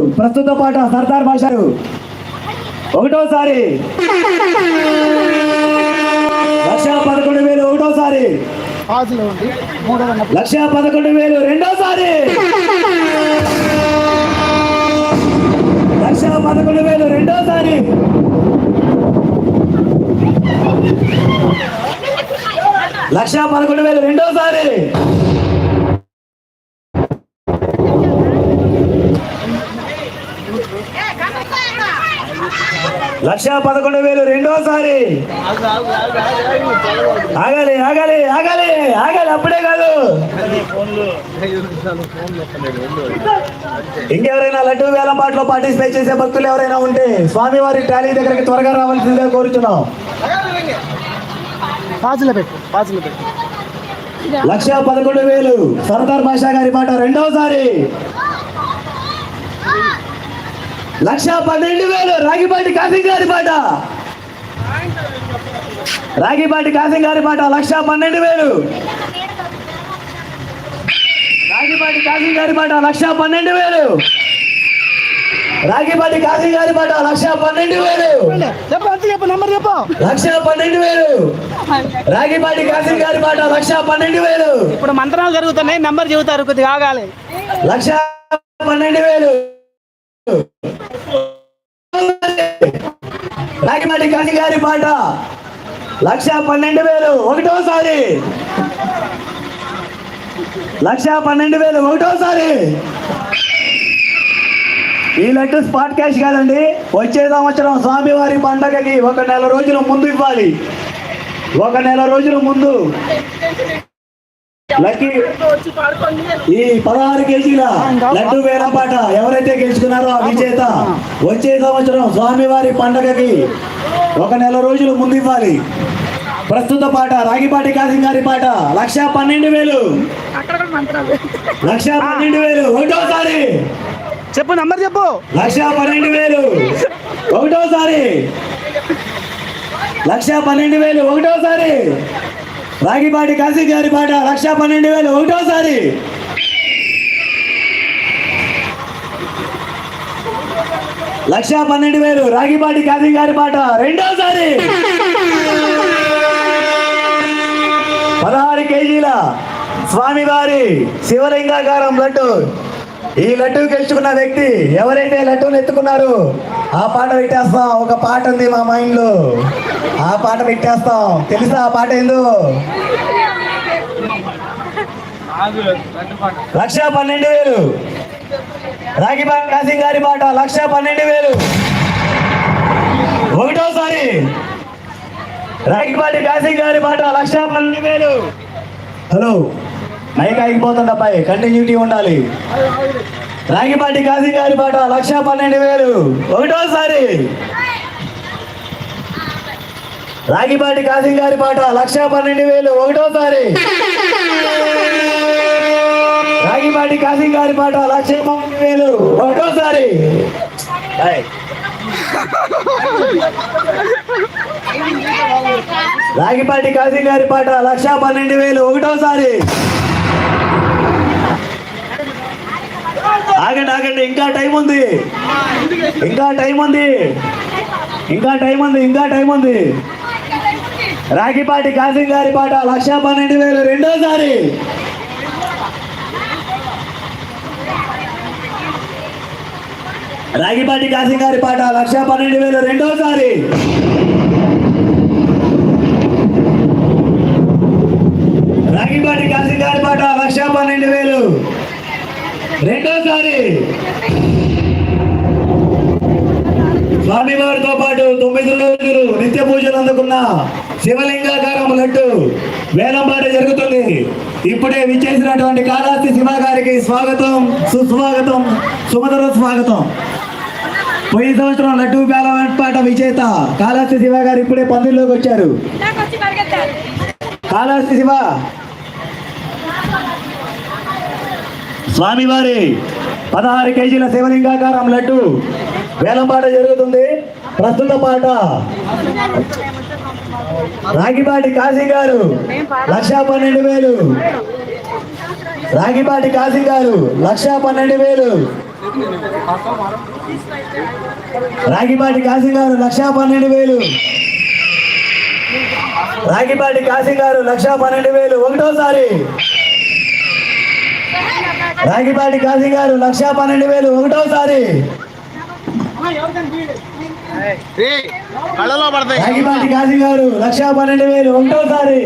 ప్రస్తుత పాట సర్దార్ భాషారు ఒకటోసారి. లక్ష పదకొండు వేలు ఒకటోసారి. లక్ష పదకొండు వేలు రెండోసారి. లక్ష పదకొండు వేలు రెండోసారి. లక్ష పదకొండు వేలు రెండోసారి. లక్ష పదకొండు వేలు రెండోసారి. ఆగాలి ఆగాలి ఆగాలి ఆగాలి అప్పుడే కాదు. ఇంకెవరైనా లడ్డు వేలం పాటలో పార్టిసిపేట్ చేసే భక్తులు ఎవరైనా ఉంటే స్వామివారి టాలీ దగ్గరికి త్వరగా రావాల్సిందిగా పాజులో పెట్టు లక్ష పదకొండు వేలు సర్దార్ భాషా గారి పాట రెండవసారి లక్ష పన్నెండు వేలు. రాగిపాటి కాసింగ్ గారి పాట. రాగిపాటి కాసింగ్ గారి పాట లక్ష పన్నెండు వేలు. రాగిపాటి కాసింగ్ గారి పాట లక్ష పన్నెండు వేలు. రాగిపాటి కాసింగ్ గారి పాట లక్ష పన్నెండు వేలు. చెప్పు అంతే చెప్పు నెంబర్ చెప్పు లక్ష పన్నెండు వేలు. రాగిపాటి కాసింగ్ గారి పాట లక్ష పన్నెండు వేలు. ఇప్పుడు మంత్రాలు జరుగుతున్నాయి నెంబర్ చెబుతారు కొద్దిగా ఆగాలి. లక్ష పన్నెండు వేలు. రాగిమాటి కాశీ గారి పాట. లక్ష పన్నెండు వేలు ఒకటోసారి. లక్ష పన్నెండు వేలు ఒకటోసారి. ఈ లడ్డు స్పాట్ క్యాష్ కాదండి. వచ్చే సంవత్సరం స్వామివారి పండగకి ఒక నెల రోజుల ముందు ఇవ్వాలి. ఒక నెల రోజుల ముందు. లక్కీ ఈ పదహారు కేజీల లడ్డు వేల పాట ఎవరైతే గెలుచుకున్నారో ఆ విజేత వచ్చే సంవత్సరం స్వామివారి పండగకి ఒక నెల రోజులు ముందు ఇవ్వాలి ప్రస్తుత పాట రాగిపాటి కాసింగ్ గారి పాట లక్ష పన్నెండు వేలు. లక్ష పన్నెండు వేలు. ఒకటోసారి. చెప్పు నెంబర్ చెప్పు. లక్ష పన్నెండు వేలు. ఒకటోసారి. లక్ష పన్నెండు వేలు. ఒకటోసారి. రాగిపాటి కాశీ గారి పాట లక్ష పన్నెండు వేలు ఒకటోసారి. లక్ష పన్నెండు వేలు రాగిపాటి కాశీ గారి పాట రెండోసారి. పదహారు కేజీల స్వామివారి శివలింగాకారం లడ్డు. ఈ లడ్డు గెలుచుకున్న వ్యక్తి ఎవరైతే లడ్డూని ఎత్తుకున్నారు ఆ పాట పెట్టేస్తాం. ఒక పాట ఉంది మా మైండ్లో ఆ పాట పెట్టేస్తాం. తెలుసా ఆ పాట ఏందో? లక్ష పన్నెండు వేలు. రాగిపాటి కాసింగ్ గారి పాట లక్ష పన్నెండు వేలు. ఒకటోసారి. రాగిపాటి కాసింగ్ గారి పాట లక్ష పన్నెండు వేలు. హలో. మైక్ ఆగిపోతుంది అబ్బాయి. కంటిన్యూటీ ఉండాలి. రాగిపాటి కాసింగ్ గారి పాట లక్ష పన్నెండు వేలు. ఒకటోసారి. రాగిపాటి కాసింగ్ గారి పాట లక్ష పన్నెండు వేలు. ఒకటోసారి. రాగిపాటి కాసింగ్ గారి పాట లక్ష పన్నెండు వేలు. ఒకటోసారి. రాగిపాటి కాసింగ్ గారి పాట లక్ష పన్నెండు వేలు. ఒకటోసారి. ఆగండి ఆగండి ఇంకా టైం ఉంది. ఇంకా టైం ఉంది. ఇంకా టైం ఉంది ఇంకా టైం ఉంది. రాగిపాటి కాసింగ్ గారి పాట లక్ష పన్నెండు వేలు రెండోసారి. రాగిపాటి కాసింగ్ గారి పాట లక్ష పన్నెండు వేలు రెండోసారి. రాగిపాటి కాసింగ్ గారి పాట లక్ష పన్నెండు వేలు. రెండోసారి స్వామివారితో పాటు తొమ్మిది రోజులు నిత్య పూజలు అందుకున్న శివలింగాకారం లడ్డు వేలంపాట జరుగుతుంది. ఇప్పుడే విచ్చేసినటువంటి కాళాస్తి శివ గారికి స్వాగతం సుస్వాగతం సుమధుర స్వాగతం. పోయిన సంవత్సరం లడ్డు వేలంపాట విజేత కాళాస్తి శివ గారు ఇప్పుడే పందిల్లోకి వచ్చారు. కాళాస్తి శివ స్వామివారి పదహారు కేజీల శివలింగాకారం లడ్డు. వేలంపాట జరుగుతుంది. ప్రస్తుత పాట రాగిపాటి కాశీ గారు లక్షా పన్నెండు వేలు. రాగిపాటి కాశీ గారు లక్షా పన్నెండు వేలు. రాగిపాటి కాశీ గారు లక్షా పన్నెండు వేలు. రాగిపాటి కాశీ గారు లక్షా పన్నెండు వేలు. ఒకటోసారి రాగిపాటి కాజీ గారు లక్ష పన్నెండు వేలు ఒకటోసారి. రాగిపాటి కాజీ గారు లక్ష పన్నెండు వేలు ఒకటోసారి.